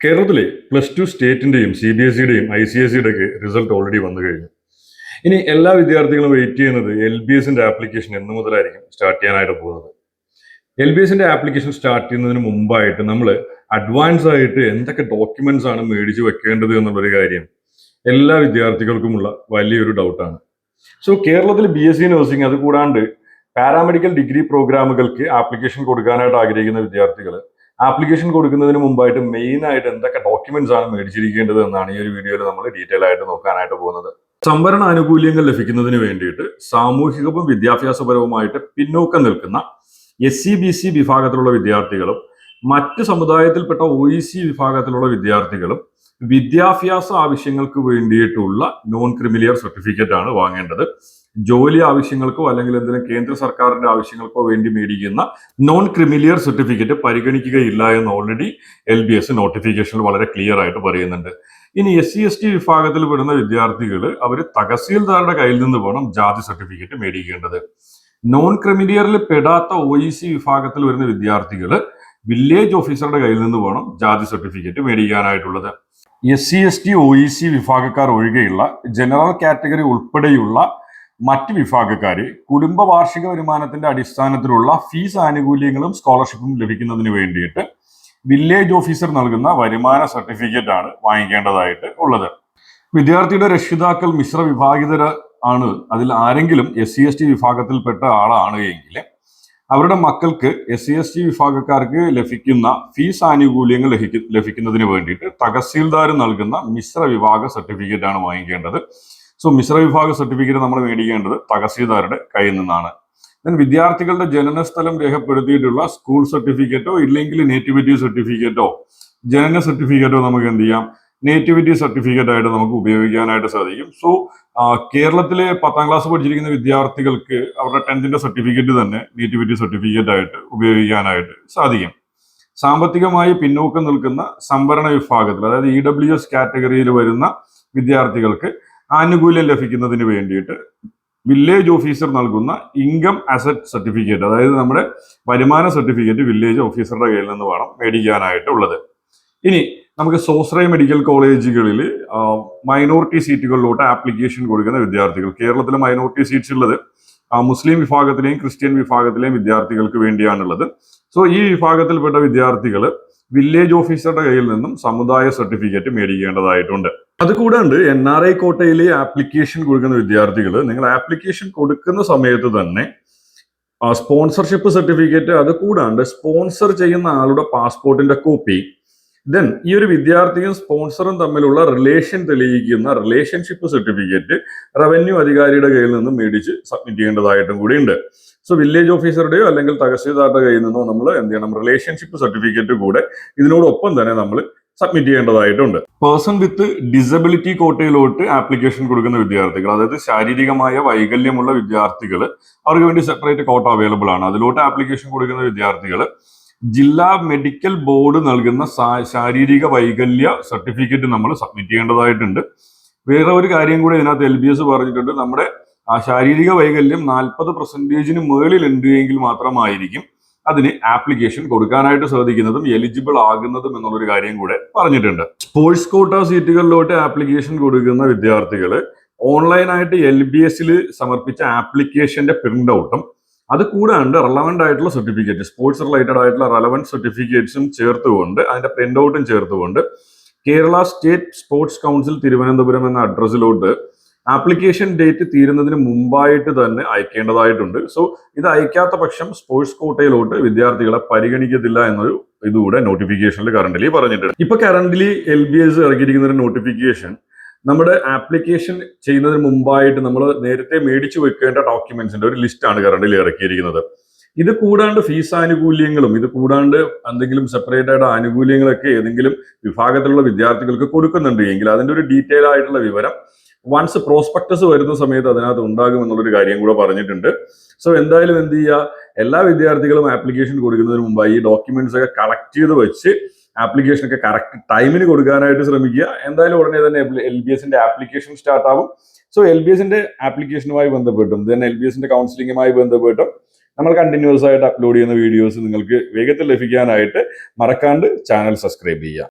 കേരളത്തിലെ plus two സ്റ്റേറ്റിന്റെയും C B S സിയുടെയും ഐ സി എസ് സിയുടെ ഒക്കെ റിസൾട്ട് ഓൾറെഡി വന്നു കഴിഞ്ഞു. ഇനി എല്ലാ വിദ്യാർത്ഥികളും വെയിറ്റ് ചെയ്യുന്നത് എൽ ബി എസിന്റെ ആപ്ലിക്കേഷൻ എന്ന് മുതലായിരിക്കും സ്റ്റാർട്ട് ചെയ്യാനായിട്ട് പോകുന്നത്. എൽ ബി എസിന്റെ ആപ്ലിക്കേഷൻ സ്റ്റാർട്ട് ചെയ്യുന്നതിന് മുമ്പായിട്ട് നമ്മൾ അഡ്വാൻസ് ആയിട്ട് എന്തൊക്കെ ഡോക്യുമെന്റ്സ് ആണ് മേടിച്ച് വെക്കേണ്ടത് എന്നുള്ളൊരു കാര്യം എല്ലാ വിദ്യാർത്ഥികൾക്കുമുള്ള വലിയൊരു ഡൗട്ടാണ് സോ കേരളത്തിൽ ബി എസ് സി നഴ്സിംഗ് അത് കൂടാണ്ട് പാരാമെഡിക്കൽ ഡിഗ്രി പ്രോഗ്രാമുകൾക്ക് ആപ്ലിക്കേഷൻ കൊടുക്കാനായിട്ട് ആഗ്രഹിക്കുന്ന വിദ്യാർത്ഥികൾ ആപ്ലിക്കേഷൻ കൊടുക്കുന്നതിന് മുമ്പായിട്ട് മെയിൻ ആയിട്ട് എന്തൊക്കെ ഡോക്യുമെന്റ്സ് ആണ് മേടിച്ചിരിക്കേണ്ടത് എന്നാണ് ഈ ഒരു വീഡിയോയിൽ നമ്മൾ ഡീറ്റെയിൽ ആയിട്ട് നോക്കാനായിട്ട് പോകുന്നത്. സംവരണ ആനുകൂല്യങ്ങൾ ലഭിക്കുന്നതിന് വേണ്ടിയിട്ട് സാമൂഹികവും വിദ്യാഭ്യാസപരവുമായിട്ട് പിന്നോക്കം നിൽക്കുന്ന എസ് സി ബി സി വിഭാഗത്തിലുള്ള വിദ്യാർത്ഥികളും മറ്റ് സമുദായത്തിൽപ്പെട്ട ഒ ഇ സി വിഭാഗത്തിലുള്ള വിദ്യാർത്ഥികളും വിദ്യാഭ്യാസ ആവശ്യങ്ങൾക്ക് വേണ്ടിയിട്ടുള്ള നോൺ ക്രിമിലിയർ സർട്ടിഫിക്കറ്റ് ആണ് വാങ്ങേണ്ടത്. ജോലി ആവശ്യങ്ങൾക്കോ അല്ലെങ്കിൽ എന്തെങ്കിലും കേന്ദ്ര സർക്കാരിന്റെ ആവശ്യങ്ങൾക്കോ വേണ്ടി മേടിക്കുന്ന നോൺ ക്രിമിലിയർ സർട്ടിഫിക്കറ്റ് പരിഗണിക്കുകയില്ല എന്ന് ഓൾറെഡി എൽ ബി എസ് നോട്ടിഫിക്കേഷനിൽ വളരെ ക്ലിയർ ആയിട്ട് പറയുന്നുണ്ട്. ഇനി എസ് സി എസ് ടി വിഭാഗത്തിൽ പെടുന്ന വിദ്യാർത്ഥികൾ അവർ തഹസീൽദാരുടെ കയ്യിൽ നിന്ന് വേണം ജാതി സർട്ടിഫിക്കറ്റ് മേടിക്കേണ്ടത്. നോൺ ക്രിമിലിയറിൽ പെടാത്ത ഒ ഇ സി വിഭാഗത്തിൽ വരുന്ന വിദ്യാർത്ഥികൾ വില്ലേജ് ഓഫീസറുടെ കയ്യിൽ നിന്ന് വേണം ജാതി certificate മേടിക്കാനായിട്ടുള്ളത്. S C S T O E C വിഭാഗക്കാർ ഒഴികെയുള്ള ജനറൽ കാറ്റഗറി ഉൾപ്പെടെയുള്ള മറ്റ് വിഭാഗക്കാര് കുടുംബ വാർഷിക വരുമാനത്തിന്റെ അടിസ്ഥാനത്തിലുള്ള ഫീസ് ആനുകൂല്യങ്ങളും സ്കോളർഷിപ്പും ലഭിക്കുന്നതിന് വേണ്ടിയിട്ട് വില്ലേജ് ഓഫീസർ നൽകുന്ന വരുമാന സർട്ടിഫിക്കറ്റ് ആണ് വാങ്ങിക്കേണ്ടതായിട്ട് ഉള്ളത്. വിദ്യാർത്ഥിയുടെ രക്ഷിതാക്കൾ മിശ്ര വിഭാഗിതര ആണ്. അതിൽ ആരെങ്കിലും എസ് സി എസ് ടി വിഭാഗത്തിൽപ്പെട്ട ആളാണ് എങ്കിൽ അവരുടെ മക്കൾക്ക് എസ് സി എസ് ടി വിഭാഗക്കാർക്ക് ലഭിക്കുന്ന ഫീസ് ആനുകൂല്യങ്ങൾ ലഭിക്ക- ലഭിക്കുന്നതിന് വേണ്ടിയിട്ട് തഹസീൽദാർ നൽകുന്ന മിശ്ര വിഭാഗ സർട്ടിഫിക്കറ്റ് ആണ് വാങ്ങിക്കേണ്ടത്. സോ മിശ്ര വിഭാഗ സർട്ടിഫിക്കറ്റ് നമ്മൾ മേടിക്കേണ്ടത് തഹസീൽദാരുടെ കയ്യിൽ നിന്നാണ്. ദെൻ വിദ്യാർത്ഥികളുടെ ജനനസ്ഥലം രേഖപ്പെടുത്തിയിട്ടുള്ള സ്കൂൾ സർട്ടിഫിക്കറ്റോ ഇല്ലെങ്കിൽ നേറ്റിവിറ്റി സർട്ടിഫിക്കറ്റോ ജനന സർട്ടിഫിക്കറ്റോ നമുക്ക് എന്ത് ചെയ്യാം? നേറ്റിവിറ്റി സർട്ടിഫിക്കറ്റ് ആയിട്ട് നമുക്ക് ഉപയോഗിക്കാനായിട്ട് സാധിക്കും. സോ കേരളത്തിലെ പത്താം ക്ലാസ് പഠിച്ചിരിക്കുന്ന വിദ്യാർത്ഥികൾക്ക് അവരുടെ ടെൻത്തിന്റെ സർട്ടിഫിക്കറ്റ് തന്നെ നേറ്റിവിറ്റി സർട്ടിഫിക്കറ്റ് ആയിട്ട് ഉപയോഗിക്കാനായിട്ട് സാധിക്കും. സാമ്പത്തികമായി പിന്നോക്കം നിൽക്കുന്ന സംവരണ വിഭാഗത്തിൽ അതായത് ഇ ഡബ്ല്യു എസ് കാറ്റഗറിയിൽ വരുന്ന വിദ്യാർത്ഥികൾക്ക് ആനുകൂല്യം ലഭിക്കുന്നതിന് വേണ്ടിയിട്ട് വില്ലേജ് ഓഫീസർ നൽകുന്ന ഇൻകം അസറ്റ് സർട്ടിഫിക്കറ്റ് അതായത് നമ്മുടെ വരുമാന സർട്ടിഫിക്കറ്റ് വില്ലേജ് ഓഫീസറുടെ കയ്യിൽ നിന്ന് വേണം മേടിക്കാനായിട്ടുള്ളത്. ഇനി നമുക്ക് സ്വാശ്രയ മെഡിക്കൽ കോളേജുകളിൽ മൈനോറിറ്റി സീറ്റുകളിലോട്ട് ആപ്ലിക്കേഷൻ കൊടുക്കുന്ന വിദ്യാർത്ഥികൾ. കേരളത്തിലെ മൈനോറിറ്റി സീറ്റ്സ് ഉള്ളത് മുസ്ലിം വിഭാഗത്തിലെയും ക്രിസ്ത്യൻ വിഭാഗത്തിലെയും വിദ്യാർത്ഥികൾക്ക് വേണ്ടിയാണുള്ളത്. സോ ഈ വിഭാഗത്തിൽപ്പെട്ട വിദ്യാർത്ഥികൾ വില്ലേജ് ഓഫീസറുടെ കയ്യിൽ നിന്നും സമുദായ സർട്ടിഫിക്കറ്റ് മേടിക്കേണ്ടതായിട്ടുണ്ട്. അതുകൂടാണ്ട് എൻ ആർ ഐ കോട്ടയിൽ ആപ്ലിക്കേഷൻ കൊടുക്കുന്ന വിദ്യാർത്ഥികൾ നിങ്ങൾ ആപ്ലിക്കേഷൻ കൊടുക്കുന്ന സമയത്ത് തന്നെ സ്പോൺസർഷിപ്പ് സർട്ടിഫിക്കറ്റ് അത് കൂടാണ്ട് സ്പോൺസർ ചെയ്യുന്ന ആളുടെ പാസ്പോർട്ടിന്റെ കോപ്പി ദെൻ ഈ ഒരു വിദ്യാർത്ഥിയും സ്പോൺസറും തമ്മിലുള്ള റിലേഷൻ തെളിയിക്കുന്ന റിലേഷൻഷിപ്പ് സർട്ടിഫിക്കറ്റ് റവന്യൂ അധികാരിയുടെ കയ്യിൽ നിന്നും മേടിച്ച് സബ്മിറ്റ് ചെയ്യേണ്ടതായിട്ടും കൂടിയുണ്ട്. സോ വില്ലേജ് ഓഫീസറുടെയോ അല്ലെങ്കിൽ തഹസീൽദാരുടെ കയ്യിൽ നിന്നോ നമ്മൾ എന്ത് ചെയ്യണം? റിലേഷൻഷിപ്പ് സർട്ടിഫിക്കറ്റ് കൂടെ ഇതിനോടൊപ്പം തന്നെ നമ്മൾ സബ്മിറ്റ് ചെയ്യേണ്ടതായിട്ടുണ്ട്. പേഴ്സൺ വിത്ത് ഡിസബിലിറ്റി കോട്ടയിലോട്ട് ആപ്ലിക്കേഷൻ കൊടുക്കുന്ന വിദ്യാർത്ഥികൾ അതായത് ശാരീരികമായ വൈകല്യമുള്ള വിദ്യാർത്ഥികൾ അവർക്ക് വേണ്ടി സെപ്പറേറ്റ് കോട്ട അവൈലബിൾ ആണ്. അതിലോട്ട് ആപ്ലിക്കേഷൻ കൊടുക്കുന്ന വിദ്യാർത്ഥികൾ ജില്ലാ മെഡിക്കൽ ബോർഡ് നൽകുന്ന ശാരീരിക വൈകല്യ സർട്ടിഫിക്കറ്റ് നമ്മൾ സബ്മിറ്റ് ചെയ്യേണ്ടതായിട്ടുണ്ട്. വേറെ ഒരു കാര്യം കൂടി ഇതിനകത്ത് എൽ ബി എസ് പറഞ്ഞിട്ടുണ്ട്. നമ്മുടെ ആ ശാരീരിക വൈകല്യം നാൽപ്പത് പെർസെന്റേജിന് മുകളിൽ ഉണ്ട് എങ്കിൽ മാത്രമായിരിക്കും അതിന് ആപ്ലിക്കേഷൻ കൊടുക്കാനായിട്ട് സാധിക്കുന്നതും എലിജിബിൾ ആകുന്നതും എന്നുള്ളൊരു കാര്യം കൂടെ പറഞ്ഞിട്ടുണ്ട്. സ്പോർട്സ് കോട്ട സീറ്റുകളിലോട്ട് ആപ്ലിക്കേഷൻ കൊടുക്കുന്ന വിദ്യാർത്ഥികൾ ഓൺലൈനായിട്ട് എൽ ബി എസിൽ സമർപ്പിച്ച ആപ്ലിക്കേഷന്റെ പ്രിന്റ് ഔട്ടും അത് കൂടാണ്ട് റെലവന്റ് ആയിട്ടുള്ള സർട്ടിഫിക്കറ്റ് സ്പോർട്സ് റിലേറ്റഡ് ആയിട്ടുള്ള റെലവന്റ് സർട്ടിഫിക്കറ്റ്സും ചേർത്തുകൊണ്ട് അതിന്റെ പ്രിന്റ് ഔട്ടും ചേർത്തുകൊണ്ട് Kerala state sports council Thiruvananthapuram എന്ന അഡ്രസ്സിലോട്ട് ആപ്ലിക്കേഷൻ ഡേറ്റ് തീരുന്നതിന് മുമ്പായിട്ട് തന്നെ അയക്കേണ്ടതായിട്ടുണ്ട്. സോ ഇത് അയക്കാത്ത പക്ഷം സ്പോർട്സ് കോട്ടയിലോട്ട് വിദ്യാർത്ഥികളെ പരിഗണിക്കത്തില്ല എന്നൊരു ഇതുകൂടെ നോട്ടിഫിക്കേഷനിൽ കറന്റ്ലി പറഞ്ഞിട്ടുണ്ട്. ഇപ്പൊ കറന്റ്ലി എൽ ബി എസ് ഇറക്കിയിരിക്കുന്ന ഒരു നോട്ടിഫിക്കേഷൻ നമ്മുടെ ആപ്ലിക്കേഷൻ ചെയ്യുന്നതിന് മുമ്പായിട്ട് നമ്മൾ നേരത്തെ മേടിച്ചു വെക്കേണ്ട ഡോക്യുമെന്റ്സിന്റെ ഒരു ലിസ്റ്റാണ് കറന്റ്ലി ഇറക്കിയിരിക്കുന്നത്. ഇത് കൂടാണ്ട് ഫീസ് ആനുകൂല്യങ്ങളും ഇത് കൂടാണ്ട് എന്തെങ്കിലും സെപ്പറേറ്റ് ആയിട്ട് ആനുകൂല്യങ്ങളൊക്കെ ഏതെങ്കിലും വിഭാഗത്തിലുള്ള വിദ്യാർത്ഥികൾക്ക് കൊടുക്കുന്നുണ്ട്. എങ്കിൽ അതിന്റെ ഒരു ഡീറ്റെയിൽ ആയിട്ടുള്ള വിവരം വൺസ് പ്രോസ്പെക്ടസ് വരുന്ന സമയത്ത് അതിനകത്ത് ഉണ്ടാകും എന്നുള്ളൊരു കാര്യം കൂടെ പറഞ്ഞിട്ടുണ്ട്. സോ എന്തായാലും എന്ത് ചെയ്യുക എല്ലാ വിദ്യാർത്ഥികളും ആപ്ലിക്കേഷൻ കൊടുക്കുന്നതിന് മുമ്പായി ഈ ഡോക്യുമെന്റ്സ് ഒക്കെ കളക്ട് ചെയ്ത് വെച്ച് ആപ്ലിക്കേഷൻ ഒക്കെ കറക്റ്റ് ടൈമിന് കൊടുക്കാനായിട്ട് ശ്രമിക്കുക. എന്തായാലും ഉടനെ തന്നെ എൽ ബി എസിന്റെ ആപ്ലിക്കേഷൻ സ്റ്റാർട്ട് ആവും. സോ എൽ ബി എസിന്റെ ആപ്ലിക്കേഷനുമായി ബന്ധപ്പെട്ടും ദെൻ എൽ ബി എസിന്റെ കൗൺസിലിംഗുമായി ബന്ധപ്പെട്ടും നമ്മൾ കണ്ടിന്യൂസ് ആയിട്ട് അപ്ലോഡ് ചെയ്യുന്ന വീഡിയോസ് നിങ്ങൾക്ക് വേഗത്തിൽ ലഭിക്കാനായിട്ട് മറക്കാണ്ട് ചാനൽ സബ്സ്ക്രൈബ് ചെയ്യുക.